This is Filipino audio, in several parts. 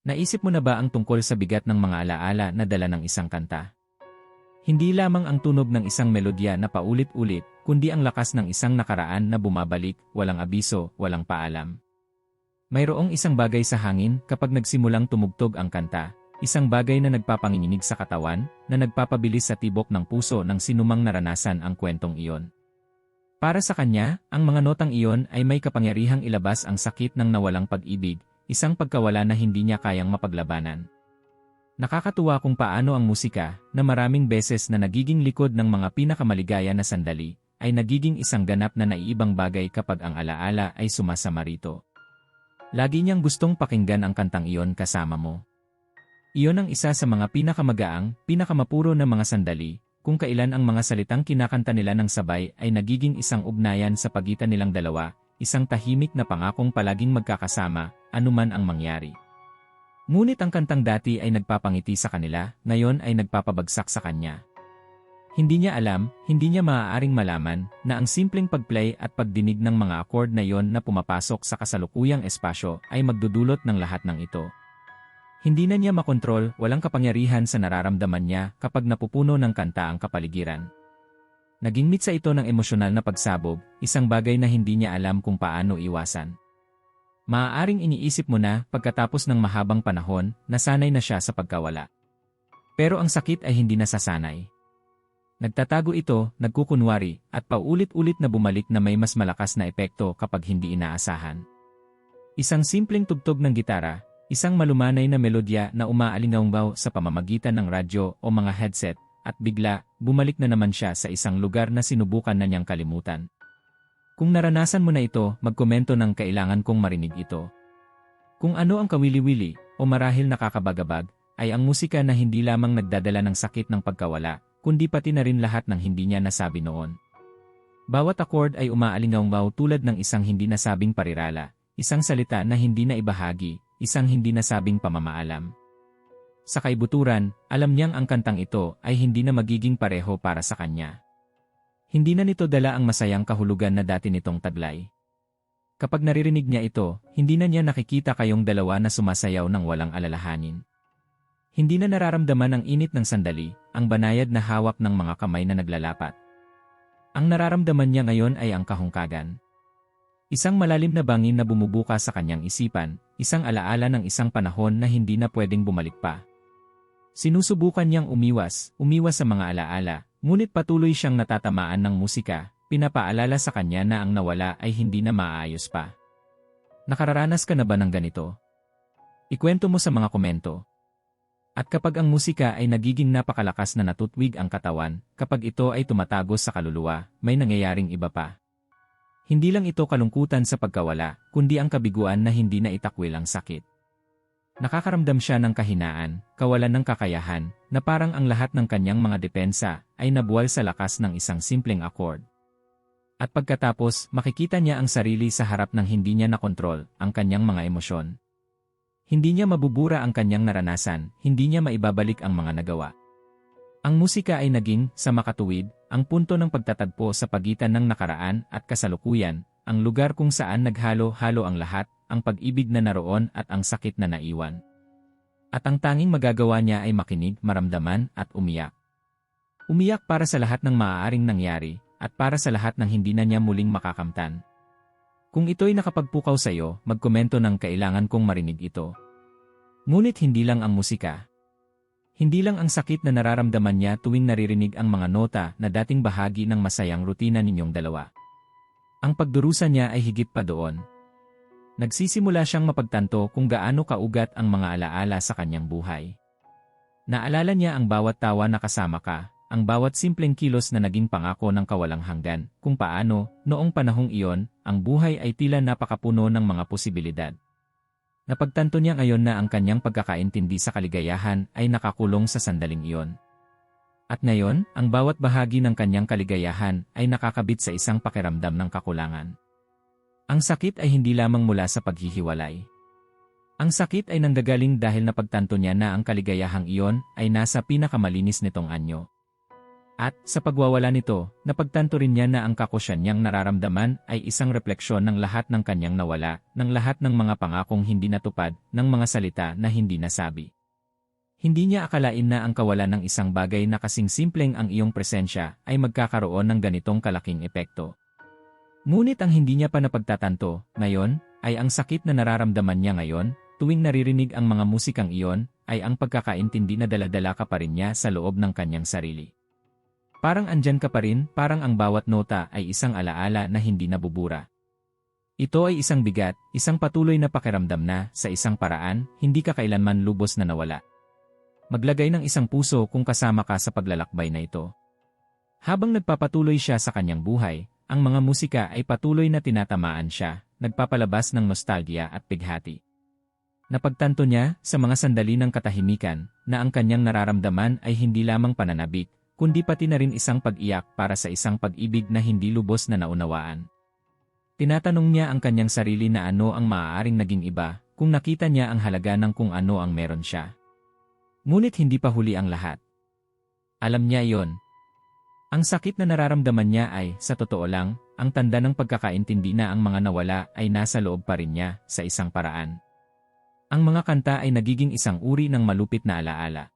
Naisip mo na ba ang tungkol sa bigat ng mga alaala na dala ng isang kanta? Hindi lamang ang tunog ng isang melodya na paulit-ulit, kundi ang lakas ng isang nakaraan na bumabalik, walang abiso, walang paalam. Mayroong isang bagay sa hangin kapag nagsimulang tumugtog ang kanta, isang bagay na nagpapanginginig sa katawan, na nagpapabilis sa tibok ng puso ng sinumang naranasan ang kwentong iyon. Para sa kanya, ang mga notang iyon ay may kapangyarihang ilabas ang sakit ng nawalang pag-ibig, isang pagkawala na hindi niya kayang mapaglabanan. Nakakatuwa kung paano ang musika, na maraming beses na nagiging likod ng mga pinakamaligaya na sandali, ay nagiging isang ganap na naiibang bagay kapag ang alaala ay sumasama rito. Lagi niyang gustong pakinggan ang kantang iyon kasama mo. Iyon ang isa sa mga pinakamagaang, pinakamapuro na mga sandali, kung kailan ang mga salitang kinakanta nila ng sabay ay nagiging isang ugnayan sa pagitan nilang dalawa, isang tahimik na pangakong palaging magkakasama, anuman ang mangyari. Ngunit ang kantang dati ay nagpapangiti sa kanila, ngayon ay nagpapabagsak sa kanya. Hindi niya alam, hindi niya maaaring malaman, na ang simpleng pagplay at pagdinig ng mga akord na yon na pumapasok sa kasalukuyang espasyo ay magdudulot ng lahat ng ito. Hindi na niya makontrol, walang kapangyarihan sa nararamdaman niya kapag napupuno ng kanta ang kapaligiran. Naging mitsa ito ng emosyonal na pagsabog, isang bagay na hindi niya alam kung paano iwasan. Maaaring iniisip mo na, pagkatapos ng mahabang panahon, nasanay na siya sa pagkawala. Pero ang sakit ay hindi nasasanay. Nagtatago ito, nagkukunwari, at paulit-ulit na bumalik na may mas malakas na epekto kapag hindi inaasahan. Isang simpleng tugtog ng gitara, isang malumanay na melodya na umaalingaw sa pamamagitan ng radyo o mga headset, at bigla, bumalik na naman siya sa isang lugar na sinubukan na niyang kalimutan. Kung naranasan mo na ito, magkomento ng kailangan kong marinig ito. Kung ano ang kawili-wili, o marahil nakakabagabag, ay ang musika na hindi lamang nagdadala ng sakit ng pagkawala, kundi pati na rin lahat ng hindi niya nasabi noon. Bawat akord ay umaalingaw tulad ng isang hindi nasabing parirala, isang salita na hindi na ibahagi, isang hindi nasabing pamamaalam. Sa kaibuturan, alam niyang ang kantang ito ay hindi na magiging pareho para sa kanya. Hindi na nito dala ang masayang kahulugan na dati nitong taglay. Kapag naririnig niya ito, hindi na niya nakikita kayong dalawa na sumasayaw ng walang alalahanin. Hindi na nararamdaman ang init ng sandali, ang banayad na hawak ng mga kamay na naglalapat. Ang nararamdaman niya ngayon ay ang kahungkagan. Isang malalim na bangin na bumubuka sa kanyang isipan, isang alaala ng isang panahon na hindi na pwedeng bumalik pa. Sinusubukan niyang umiwas, umiwas sa mga alaala, ngunit patuloy siyang natatamaan ng musika, pinapaalala sa kanya na ang nawala ay hindi na maayos pa. Nakararanas ka na ba ng ganito? Ikwento mo sa mga komento. At kapag ang musika ay nagiging napakalakas na natutwig ang katawan, kapag ito ay tumatagos sa kaluluwa, may nangyayaring iba pa. Hindi lang ito kalungkutan sa pagkawala, kundi ang kabiguan na hindi na itakwil ang sakit. Nakakaramdam siya ng kahinaan, kawalan ng kakayahan, na parang ang lahat ng kanyang mga depensa ay nabuwal sa lakas ng isang simpleng akord. At pagkatapos, makikita niya ang sarili sa harap ng hindi niya nakontrol, ang kanyang mga emosyon. Hindi niya mabubura ang kanyang naranasan, hindi niya maibabalik ang mga nagawa. Ang musika ay naging, sa makatuwid, ang punto ng pagtatagpo sa pagitan ng nakaraan at kasalukuyan, ang lugar kung saan naghalo-halo ang lahat, ang pag-ibig na naroon at ang sakit na naiwan. At ang tanging magagawa niya ay makinig, maramdaman, at umiyak. Umiyak para sa lahat ng maaaring nangyari, at para sa lahat ng hindi na niya muling makakamtan. Kung ito'y nakapagpukaw sa iyo, magkomento ng kailangan kong marinig ito. Ngunit hindi lang ang musika. Hindi lang ang sakit na nararamdaman niya tuwing naririnig ang mga nota na dating bahagi ng masayang rutina ninyong dalawa. Ang pagdurusa niya ay higit pa doon, Nagsisimula siyang mapagtanto kung gaano kaugat ang mga alaala sa kanyang buhay. Naalala niya ang bawat tawa na kasama ka, ang bawat simpleng kilos na naging pangako ng kawalang hanggan, kung paano, noong panahong iyon, ang buhay ay tila napakapuno ng mga posibilidad. Napagtanto niya ngayon na ang kanyang pagkakaintindi sa kaligayahan ay nakakulong sa sandaling iyon. At ngayon, ang bawat bahagi ng kanyang kaligayahan ay nakakabit sa isang pakiramdam ng kakulangan. Ang sakit ay hindi lamang mula sa paghihiwalay. Ang sakit ay nanggagaling dahil napagtanto niya na ang kaligayahang iyon ay nasa pinakamalinis nitong anyo. At, sa pagwawala nito, napagtanto rin niya na ang kakosyan niyang nararamdaman ay isang refleksyon ng lahat ng kanyang nawala, ng lahat ng mga pangakong hindi natupad, ng mga salita na hindi nasabi. Hindi niya akalain na ang kawalan ng isang bagay na kasing simpleng ang iyong presensya ay magkakaroon ng ganitong kalaking epekto. Ngunit ang hindi niya pa napagtatanto, ngayon, ay ang sakit na nararamdaman niya ngayon, tuwing naririnig ang mga musikang iyon, ay ang pagkakaintindi na daladala ka pa rin niya sa loob ng kanyang sarili. Parang andyan ka pa rin, parang ang bawat nota ay isang alaala na hindi nabubura. Ito ay isang bigat, isang patuloy na pakiramdam na, sa isang paraan, hindi ka kailanman lubos na nawala. Maglagay ng isang puso kung kasama ka sa paglalakbay na ito. Habang nagpapatuloy siya sa kanyang buhay, ang mga musika ay patuloy na tinatamaan siya, nagpapalabas ng nostalgia at pighati. Napagtanto niya, sa mga sandali ng katahimikan, na ang kanyang nararamdaman ay hindi lamang pananabik, kundi pati na rin isang pag-iyak para sa isang pag-ibig na hindi lubos na naunawaan. Tinatanong niya ang kanyang sarili na ano ang maaaring naging iba kung nakita niya ang halaga ng kung ano ang meron siya. Ngunit hindi pa huli ang lahat. Alam niya yon. Ang sakit na nararamdaman niya ay, sa totoo lang, ang tanda ng pagkakaintindi na ang mga nawala ay nasa loob pa rin niya sa isang paraan. Ang mga kanta ay nagiging isang uri ng malupit na alaala.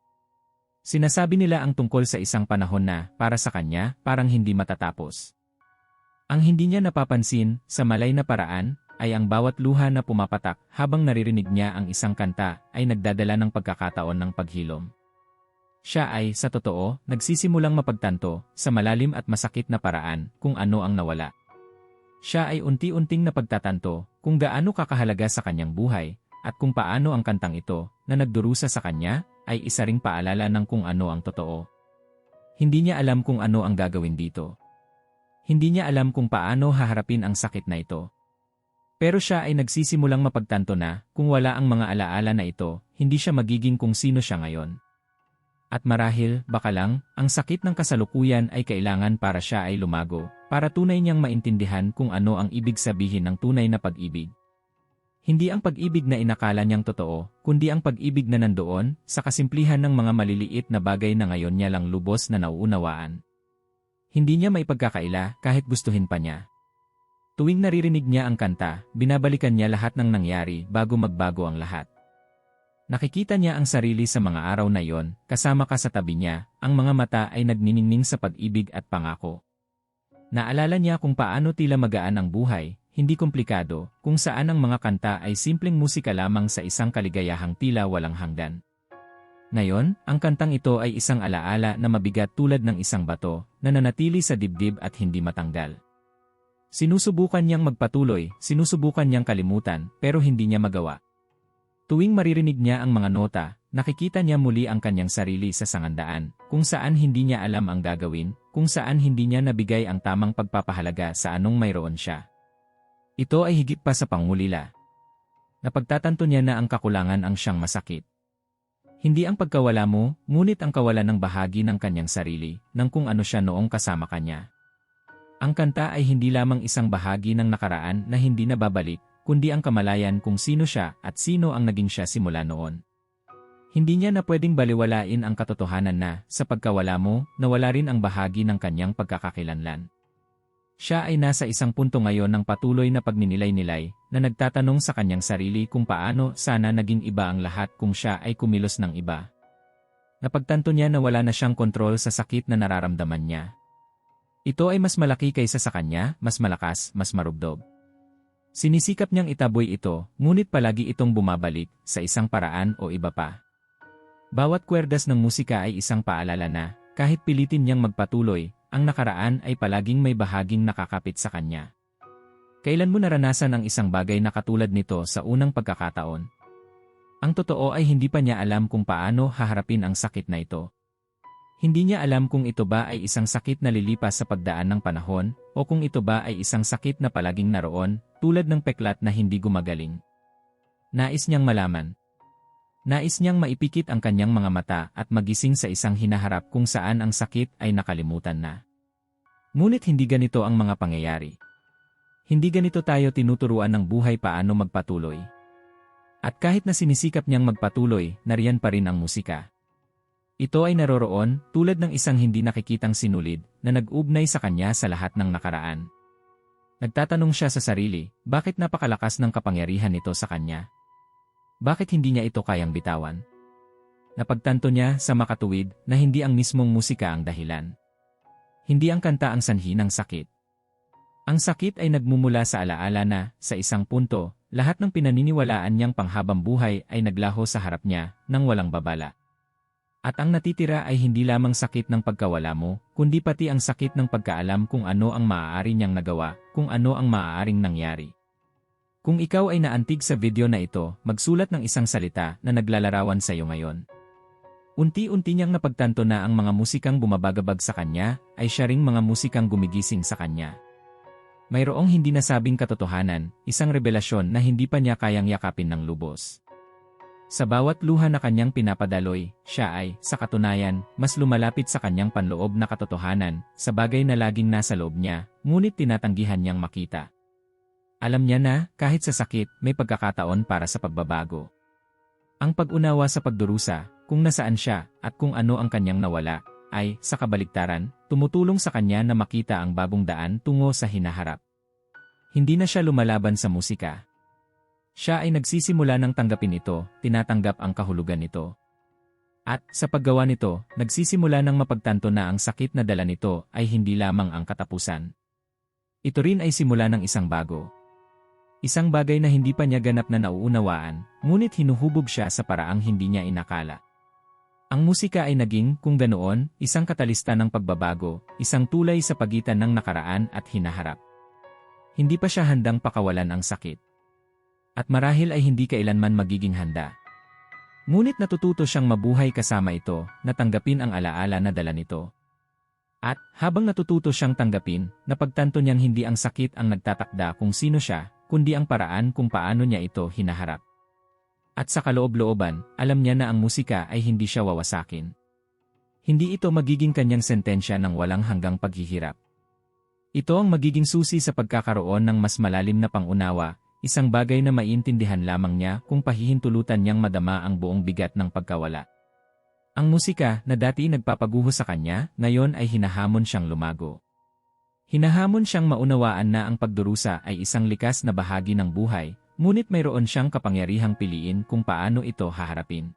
Sinasabi nila ang tungkol sa isang panahon na, para sa kanya, parang hindi matatapos. Ang hindi niya napapansin, sa malay na paraan, ay ang bawat luha na pumapatak habang naririnig niya ang isang kanta ay nagdadala ng pagkakataon ng paghilom. Siya ay, sa totoo, nagsisimulang mapagtanto, sa malalim at masakit na paraan, kung ano ang nawala. Siya ay unti-unting napagtatanto, kung gaano kakahalaga sa kanyang buhay, at kung paano ang kantang ito, na nagdurusa sa kanya, ay isa ring paalala ng kung ano ang totoo. Hindi niya alam kung ano ang gagawin dito. Hindi niya alam kung paano haharapin ang sakit na ito. Pero siya ay nagsisimulang mapagtanto na, kung wala ang mga alaala na ito, hindi siya magiging kung sino siya ngayon. At marahil, baka lang, ang sakit ng kasalukuyan ay kailangan para siya ay lumago, para tunay niyang maintindihan kung ano ang ibig sabihin ng tunay na pag-ibig. Hindi ang pag-ibig na inakala niyang totoo, kundi ang pag-ibig na nandoon, sa kasimplihan ng mga maliliit na bagay na ngayon niya lang lubos na nauunawaan. Hindi niya maipagkakaila kahit gustuhin pa niya. Tuwing naririnig niya ang kanta, binabalikan niya lahat ng nangyari bago magbago ang lahat. Nakikita niya ang sarili sa mga araw na iyon, kasama ka sa tabi niya, ang mga mata ay nagniningning sa pag-ibig at pangako. Naalala niya kung paano tila magaan ang buhay, hindi komplikado, kung saan ang mga kanta ay simpleng musika lamang sa isang kaligayahang tila walang hanggan. Ngayon, ang kantang ito ay isang alaala na mabigat tulad ng isang bato na nanatili sa dibdib at hindi matanggal. Sinusubukan niyang magpatuloy, sinusubukan niyang kalimutan, pero hindi niya magawa. Tuwing maririnig niya ang mga nota, nakikita niya muli ang kanyang sarili sa sangandaan, kung saan hindi niya alam ang gagawin, kung saan hindi niya nabigay ang tamang pagpapahalaga sa anong mayroon siya. Ito ay higit pa sa pangulila. Napagtatanto niya na ang kakulangan ang siyang masakit. Hindi ang pagkawala mo, ngunit ang kawalan ng bahagi ng kanyang sarili, ng kung ano siya noong kasama kanya. Ang kanta ay hindi lamang isang bahagi ng nakaraan na hindi na babalik, kundi ang kamalayan kung sino siya at sino ang naging siya simula noon. Hindi niya na pwedeng baliwalain ang katotohanan na, sa pagkawala mo, nawala rin ang bahagi ng kanyang pagkakakilanlan. Siya ay nasa isang punto ngayon ng patuloy na pagninilay-nilay na nagtatanong sa kanyang sarili kung paano sana naging iba ang lahat kung siya ay kumilos ng iba. Napagtanto niya na wala na siyang kontrol sa sakit na nararamdaman niya. Ito ay mas malaki kaysa sa kanya, mas malakas, mas marubdob. Sinisikap niyang itaboy ito, ngunit palagi itong bumabalik sa isang paraan o iba pa. Bawat kwerdas ng musika ay isang paalala na, kahit pilitin niyang magpatuloy, ang nakaraan ay palaging may bahaging nakakapit sa kanya. Kailan mo naranasan ang isang bagay na katulad nito sa unang pagkakataon? Ang totoo ay hindi pa niya alam kung paano haharapin ang sakit na ito. Hindi niya alam kung ito ba ay isang sakit na lilipas sa pagdaan ng panahon o kung ito ba ay isang sakit na palaging naroon tulad ng peklat na hindi gumagaling. Nais niyang malaman. Nais niyang maipikit ang kanyang mga mata at magising sa isang hinaharap kung saan ang sakit ay nakalimutan na. Ngunit hindi ganito ang mga pangyayari. Hindi ganito tayo tinuturuan ng buhay paano magpatuloy. At kahit na sinisikap niyang magpatuloy, nariyan pa rin ang musika. Ito ay naroroon tulad ng isang hindi nakikitang sinulid na nag-ugnay sa kanya sa lahat ng nakaraan. Nagtatanong siya sa sarili, bakit napakalakas ng kapangyarihan nito sa kanya? Bakit hindi niya ito kayang bitawan? Napagtanto niya sa makatuwid na hindi ang mismong musika ang dahilan. Hindi ang kanta ang sanhi ng sakit. Ang sakit ay nagmumula sa alaala na, sa isang punto, lahat ng pinaniniwalaan niyang panghabang buhay ay naglaho sa harap niya nang walang babala. At ang natitira ay hindi lamang sakit ng pagkawala mo, kundi pati ang sakit ng pagkaalam kung ano ang maaari niyang nagawa, kung ano ang maaaring nangyari. Kung ikaw ay naantig sa video na ito, magsulat ng isang salita na naglalarawan sa iyo ngayon. Unti-unti niyang napagtanto na ang mga musikang bumabagabag sa kanya ay siya ring mga musikang gumigising sa kanya. Mayroong hindi nasabing katotohanan, isang revelasyon na hindi pa niya kayang yakapin ng lubos. Sa bawat luha na kanyang pinapadaloy, siya ay, sa katunayan, mas lumalapit sa kanyang panloob na katotohanan, sa bagay na laging nasa loob niya, ngunit tinatanggihan niyang makita. Alam niya na, kahit sa sakit, may pagkakataon para sa pagbabago. Ang pag-unawa sa pagdurusa, kung nasaan siya, at kung ano ang kanyang nawala, ay, sa kabaligtaran, tumutulong sa kanya na makita ang bagong daan tungo sa hinaharap. Hindi na siya lumalaban sa musika, siya ay nagsisimula ng tanggapin ito, tinatanggap ang kahulugan nito. At, sa paggawa nito, nagsisimula ng mapagtanto na ang sakit na dala nito ay hindi lamang ang katapusan. Ito rin ay simula ng isang bago. Isang bagay na hindi pa niya ganap na nauunawaan, ngunit hinuhubog siya sa paraang hindi niya inakala. Ang musika ay naging, kung ganoon, isang katalista ng pagbabago, isang tulay sa pagitan ng nakaraan at hinaharap. Hindi pa siya handang pakawalan ang sakit. At marahil ay hindi kailanman magiging handa. Ngunit natututo siyang mabuhay kasama ito, natanggapin ang alaala na dala nito. At, habang natututo siyang tanggapin, napagtanto niyang hindi ang sakit ang nagtatakda kung sino siya, kundi ang paraan kung paano niya ito hinaharap. At sa kaloob-looban, alam niya na ang musika ay hindi siya wawasakin. Hindi ito magiging kanyang sentensya ng walang hanggang paghihirap. Ito ang magiging susi sa pagkakaroon ng mas malalim na pangunawa, Isang bagay na maiintindihan lamang niya kung pahihintulutan niyang madama ang buong bigat ng pagkawala. Ang musika na dati nagpapaguho sa kanya, ngayon ay hinahamon siyang lumago. Hinahamon siyang maunawaan na ang pagdurusa ay isang likas na bahagi ng buhay, ngunit mayroon siyang kapangyarihang piliin kung paano ito haharapin.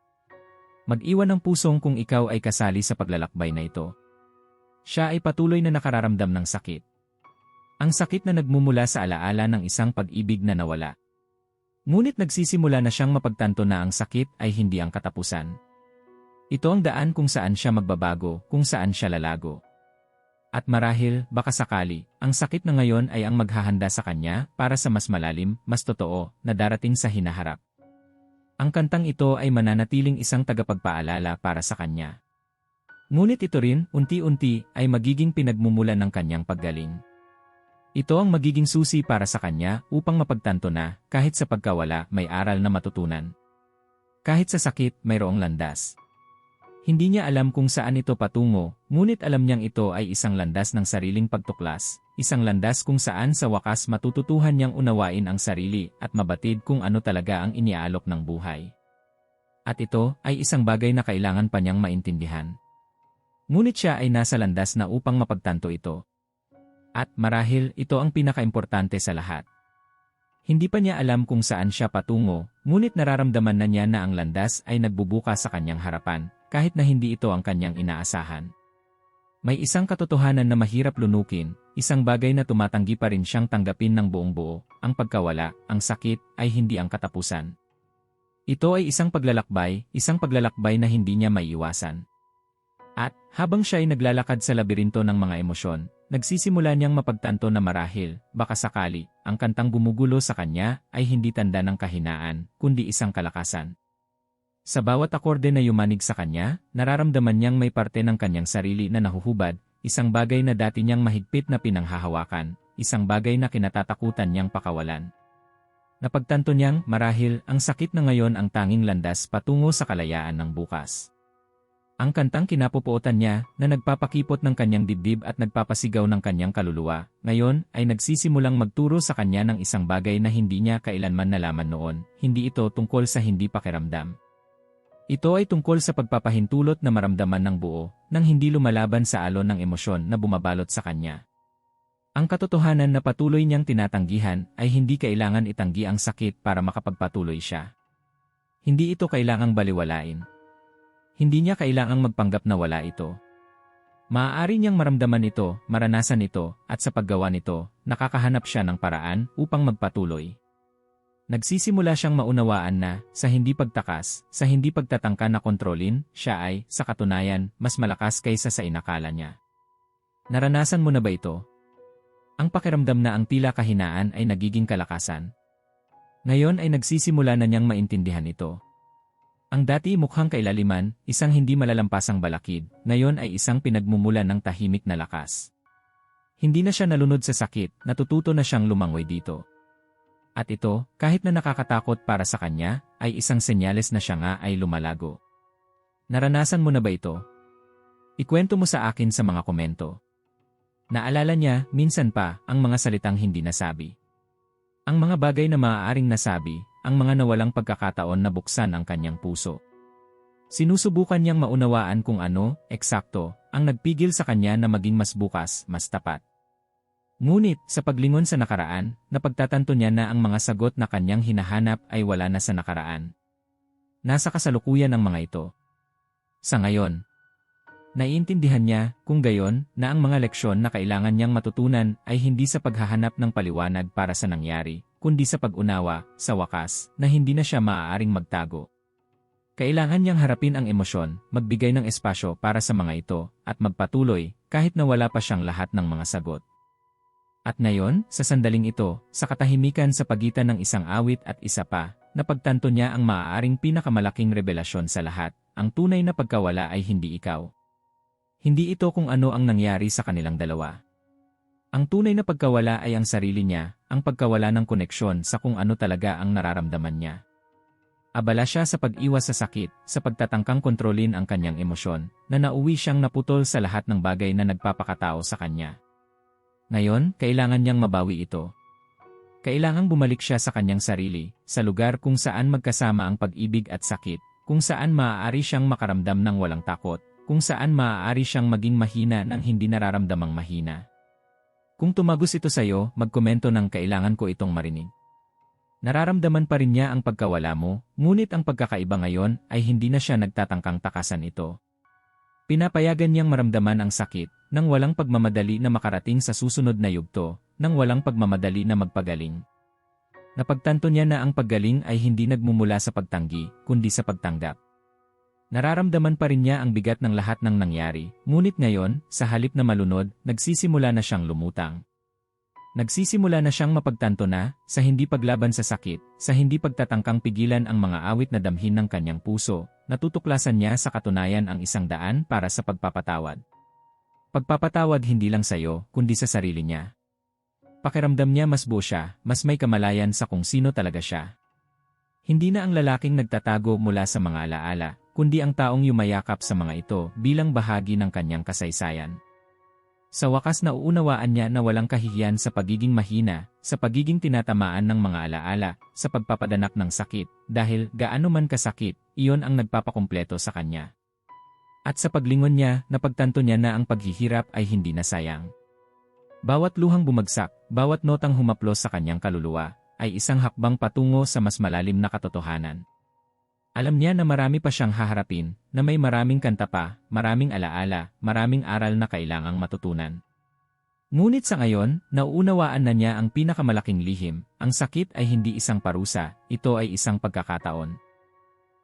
Mag-iwan ng pusong kung ikaw ay kasali sa paglalakbay na ito. Siya ay patuloy na nakararamdam ng sakit. Ang sakit na nagmumula sa alaala ng isang pag-ibig na nawala. Ngunit nagsisimula na siyang mapagtanto na ang sakit ay hindi ang katapusan. Ito ang daan kung saan siya magbabago, kung saan siya lalago. At marahil, baka sakali, ang sakit na ngayon ay ang maghahanda sa kanya para sa mas malalim, mas totoo, na darating sa hinaharap. Ang kantang ito ay mananatiling isang tagapagpaalala para sa kanya. Ngunit ito rin, unti-unti, ay magiging pinagmumulan ng kanyang paggaling. Ito ang magiging susi para sa kanya upang mapagtanto na, kahit sa pagkawala, may aral na matutunan. Kahit sa sakit, mayroong landas. Hindi niya alam kung saan ito patungo, ngunit alam niyang ito ay isang landas ng sariling pagtuklas, isang landas kung saan sa wakas matututuhan niyang unawain ang sarili at mabatid kung ano talaga ang iniaalok ng buhay. At ito ay isang bagay na kailangan pa niyang maintindihan. Ngunit siya ay nasa landas na upang mapagtanto ito, at marahil ito ang pinakaimportante sa lahat. Hindi pa niya alam kung saan siya patungo, ngunit nararamdaman na niya na ang landas ay nagbubuka sa kanyang harapan, kahit na hindi ito ang kanyang inaasahan. May isang katotohanan na mahirap lunukin, isang bagay na tumatanggi pa rin siyang tanggapin ng buong buo, ang pagkawala, ang sakit, ay hindi ang katapusan. Ito ay isang paglalakbay, isang paglalakbay na hindi niya maiiwasan. At, habang siya ay naglalakad sa labirinto ng mga emosyon, nagsisimula niyang mapagtanto na marahil, baka sakali, ang kantang gumugulo sa kanya ay hindi tanda ng kahinaan, kundi isang kalakasan. Sa bawat akorde na yumanig sa kanya, nararamdaman niyang may parte ng kanyang sarili na nahuhubad, isang bagay na dati niyang mahigpit na pinanghahawakan, isang bagay na kinatatakutan niyang pakawalan. Napagtanto niyang, marahil, ang sakit na ngayon ang tanging landas patungo sa kalayaan ng bukas. Ang kantang kinapupuotan niya, na nagpapakipot ng kanyang dibdib at nagpapasigaw ng kanyang kaluluwa, ngayon ay nagsisimulang magturo sa kanya ng isang bagay na hindi niya kailanman nalaman noon, hindi ito tungkol sa hindi pakiramdam. Ito ay tungkol sa pagpapahintulot na maramdaman ng buo nang hindi lumalaban sa alon ng emosyon na bumabalot sa kanya. Ang katotohanan na patuloy niyang tinatanggihan ay hindi kailangan itanggi ang sakit para makapagpatuloy siya. Hindi ito kailangang baliwalain. Hindi niya kailangang magpanggap na wala ito. Maaari niyang maramdaman ito, maranasan ito, at sa paggawa nito, nakakahanap siya ng paraan upang magpatuloy. Nagsisimula siyang maunawaan na, sa hindi pagtakas, sa hindi pagtatangka na kontrolin, siya ay, sa katunayan, mas malakas kaysa sa inakala niya. Naranasan mo na ba ito? Ang pakiramdam na ang tila kahinaan ay nagiging kalakasan. Ngayon ay nagsisimula na niyang maintindihan ito. Ang dati mukhang kailaliman, isang hindi malalampasang balakid, ngayon ay isang pinagmumulan ng tahimik na lakas. Hindi na siya nalunod sa sakit, natututo na siyang lumangoy dito. At ito, kahit na nakakatakot para sa kanya, ay isang senyales na siya nga ay lumalago. Naranasan mo na ba ito? Ikwento mo sa akin sa mga komento. Naalala niya, minsan pa, ang mga salitang hindi nasabi. Ang mga bagay na maaaring nasabi, ang mga nawalang pagkakataon na buksan ang kanyang puso. Sinusubukan niyang maunawaan kung ano, eksakto, ang nagpigil sa kanya na maging mas bukas, mas tapat. Ngunit, sa paglingon sa nakaraan, napagtatanto niya na ang mga sagot na kanyang hinahanap ay wala na sa nakaraan. Nasa kasalukuyan ang mga ito. Sa ngayon, naiintindihan niya, kung gayon, na ang mga leksyon na kailangan niyang matutunan ay hindi sa paghahanap ng paliwanag para sa nangyari, kundi sa pag-unawa, sa wakas, na hindi na siya maaaring magtago. Kailangan niyang harapin ang emosyon, magbigay ng espasyo para sa mga ito, at magpatuloy, kahit na wala pa siyang lahat ng mga sagot. At ngayon, sa sandaling ito, sa katahimikan sa pagitan ng isang awit at isa pa, napagtanto niya ang maaaring pinakamalaking revelasyon sa lahat, ang tunay na pagkawala ay hindi ikaw. Hindi ito kung ano ang nangyari sa kanilang dalawa. Ang tunay na pagkawala ay ang sarili niya, ang pagkawala ng koneksyon sa kung ano talaga ang nararamdaman niya. Abala siya sa pag-iwas sa sakit, sa pagtatangkang kontrolin ang kanyang emosyon, na nauwi siyang naputol sa lahat ng bagay na nagpapakatao sa kanya. Ngayon, kailangan niyang mabawi ito. Kailangang bumalik siya sa kanyang sarili, sa lugar kung saan magkasama ang pag-ibig at sakit, kung saan maaari siyang makaramdam ng walang takot, kung saan maaari siyang maging mahina ng hindi nararamdamang mahina. Kung tumagos ito sa iyo, magkomento ng kailangan ko itong marinig. Nararamdaman pa rin niya ang pagkawala mo, ngunit ang pagkakaiba ngayon ay hindi na siya nagtatangkang takasan ito. Pinapayagan niyang maramdaman ang sakit, nang walang pagmamadali na makarating sa susunod na yugto, nang walang pagmamadali na magpagaling. Napagtanto niya na ang paggaling ay hindi nagmumula sa pagtanggi, kundi sa pagtanggap. Nararamdaman pa rin niya ang bigat ng lahat ng nangyari, ngunit ngayon, sa halip na malunod, nagsisimula na siyang lumutang. Nagsisimula na siyang mapagtanto na, sa hindi paglaban sa sakit, sa hindi pagtatangkang pigilan ang mga awit na damhin ng kanyang puso, natutuklasan niya sa katunayan ang isang daan para sa pagpapatawad. Pagpapatawad hindi lang sa iyo, kundi sa sarili niya. Pakiramdam niya mas buo siya, mas may kamalayan sa kung sino talaga siya. Hindi na ang lalaking nagtatago mula sa mga alaala, kundi ang taong yumayakap sa mga ito bilang bahagi ng kanyang kasaysayan. Sa wakas na uunawaan niya na walang kahihiyan sa pagiging mahina, sa pagiging tinatamaan ng mga alaala, sa pagpapadanak ng sakit, dahil gaano man kasakit, iyon ang nagpapakumpleto sa kanya. At sa paglingon niya, napagtanto niya na ang paghihirap ay hindi na sayang. Bawat luhang bumagsak, bawat notang humaplos sa kanyang kaluluwa, ay isang hakbang patungo sa mas malalim na katotohanan. Alam niya na marami pa siyang haharapin, na may maraming kanta pa, maraming alaala, maraming aral na kailangang matutunan. Ngunit sa ngayon, nauunawaan na niya ang pinakamalaking lihim, ang sakit ay hindi isang parusa, ito ay isang pagkakataon.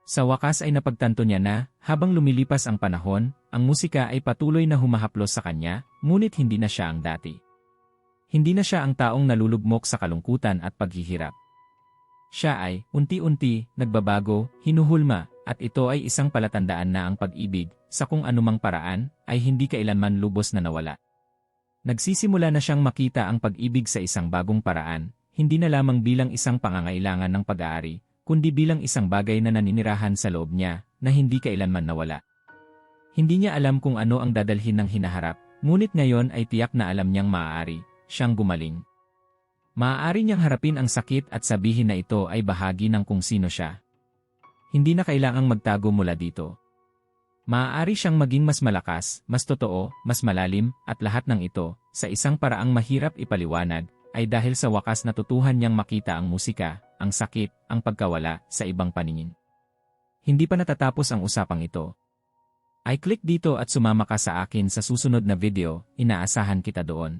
Sa wakas ay napagtanto niya na, habang lumilipas ang panahon, ang musika ay patuloy na humahaplos sa kanya, ngunit hindi na siya ang dati. Hindi na siya ang taong nalulugmok sa kalungkutan at paghihirap. Siya ay, unti-unti, nagbabago, hinuhulma, at ito ay isang palatandaan na ang pag-ibig, sa kung anumang paraan, ay hindi kailanman lubos na nawala. Nagsisimula na siyang makita ang pag-ibig sa isang bagong paraan, hindi na lamang bilang isang pangangailangan ng pag-aari, kundi bilang isang bagay na naninirahan sa loob niya, na hindi kailanman nawala. Hindi niya alam kung ano ang dadalhin ng hinaharap, ngunit ngayon ay tiyak na alam niyang maaari, siyang gumaling. Maaari niyang harapin ang sakit at sabihin na ito ay bahagi ng kung sino siya. Hindi na kailangang magtago mula dito. Maaari siyang maging mas malakas, mas totoo, mas malalim, at lahat ng ito, sa isang paraang mahirap ipaliwanag, ay dahil sa wakas natutuhan niyang makita ang musika, ang sakit, ang pagkawala, sa ibang paningin. Hindi pa natatapos ang usapang ito. I click dito at sumama ka sa akin sa susunod na video, inaasahan kita doon.